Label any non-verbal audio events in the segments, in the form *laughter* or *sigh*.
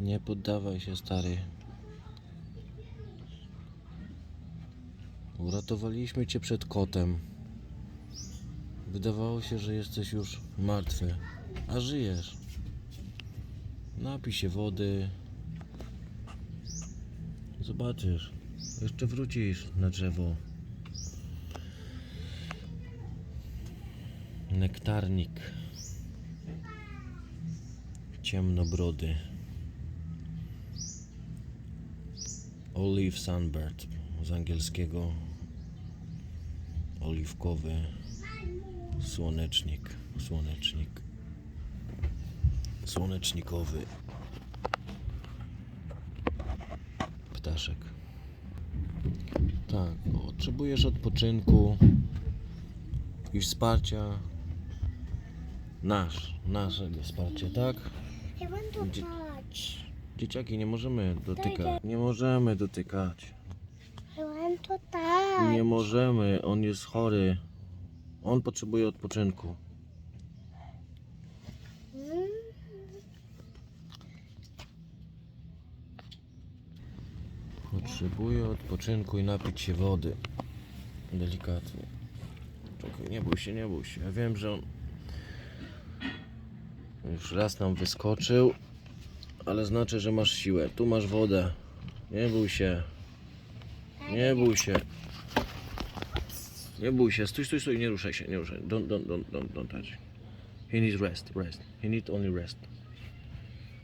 Nie poddawaj się, stary. Uratowaliśmy cię przed kotem. Wydawało się, że jesteś już martwy, a żyjesz. Napij się wody. Zobaczysz. Jeszcze wrócisz na drzewo. Nektarnik. Ciemnobrody. Olive Sunbird z angielskiego oliwkowy słonecznik, słonecznik, słonecznikowy ptaszek. Tak, potrzebujesz odpoczynku i wsparcia. Nasz, naszego wsparcia, tak? I want to Dzie- touch. Dzieciaki, nie możemy dotykać. Nie możemy dotykać. Want to touch. Nie możemy, on jest chory. On potrzebuje odpoczynku. Potrzebuje odpoczynku i napić się wody. Delikatnie. Czekaj, nie bój się, nie bój się. Ja wiem, że on już raz nam wyskoczył, ale znaczy, że masz siłę. Tu masz wodę. Nie bój się. Nie bój się. Nie bój się. Stój, stój, stój. Nie ruszaj się, nie ruszaj. Don't, don't, don't, don't, don't touch. He needs rest, rest. He needs only rest.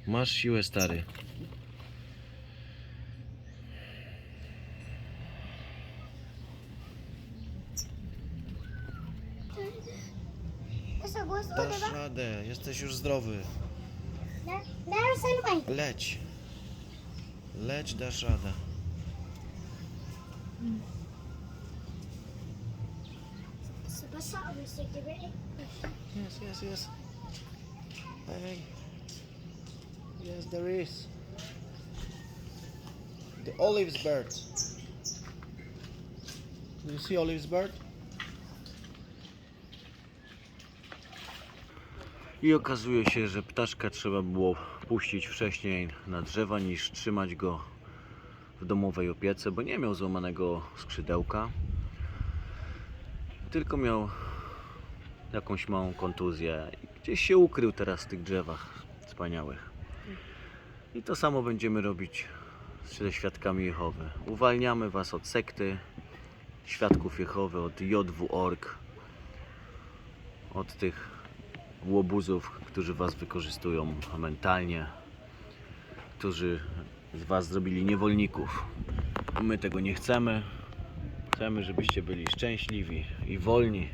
Masz siłę, stary. Dasz radę, jesteś już zdrowy. Daar zijn wij. Leć. Leć da żada. Yes, yes, yes. Hey. Yes, there is. The olives bird. Do you see olives bird? I okazuje się, że ptaszka trzeba było puścić wcześniej na drzewa niż trzymać go w domowej opiece, bo nie miał złamanego skrzydełka, tylko miał jakąś małą kontuzję. Gdzieś się ukrył teraz w tych drzewach wspaniałych. I to samo będziemy robić ze świadkami Jehowy. Uwalniamy Was od sekty świadków Jehowy, od JW.org, od tych łobuzów, którzy Was wykorzystują mentalnie, którzy z Was zrobili niewolników. My tego nie chcemy. Chcemy, żebyście byli szczęśliwi i wolni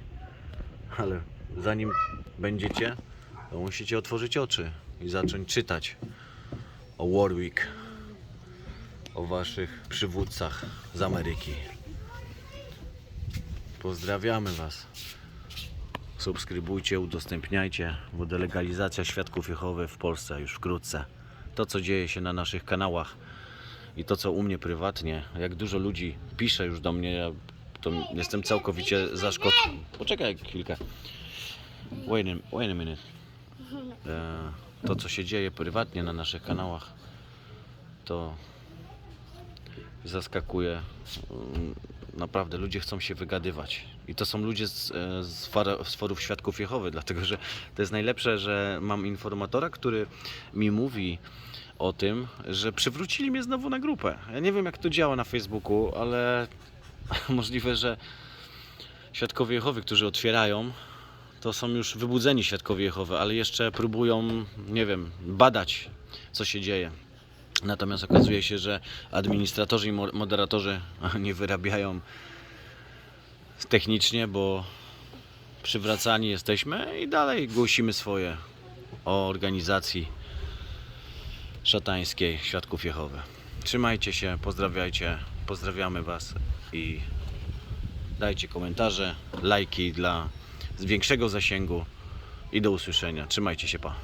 ale zanim będziecie, to musicie otworzyć oczy i zacząć czytać o Warwick, o waszych przywódcach z Ameryki. Pozdrawiamy Was. Subskrybujcie, udostępniajcie, bo delegalizacja świadków Jehowy w Polsce już wkrótce. To, co dzieje się na naszych kanałach i to, co u mnie prywatnie, jak dużo ludzi pisze już do mnie, ja to jestem całkowicie zaszkodzony. Poczekaj chwilkę. Wait a, wait a minute. E, to, co się dzieje prywatnie na naszych kanałach, to zaskakuje. Naprawdę, ludzie chcą się wygadywać. I to są ludzie z, e, z, fara- z forów Świadków Jehowy, dlatego że to jest najlepsze, że mam informatora, który mi mówi o tym, że przywrócili mnie znowu na grupę. Ja nie wiem, jak to działa na Facebooku, ale *laughs* możliwe, że Świadkowie Jehowy, którzy otwierają, to są już wybudzeni Świadkowie Jehowy, ale jeszcze próbują, nie wiem, badać, co się dzieje. Natomiast okazuje się, że administratorzy i mo- moderatorzy nie wyrabiają technicznie, bo przywracani jesteśmy i dalej głosimy swoje o organizacji szatańskiej Świadków Jehowy. Trzymajcie się, pozdrawiajcie, pozdrawiamy Was i dajcie komentarze, lajki dla większego zasięgu i do usłyszenia. Trzymajcie się, pa.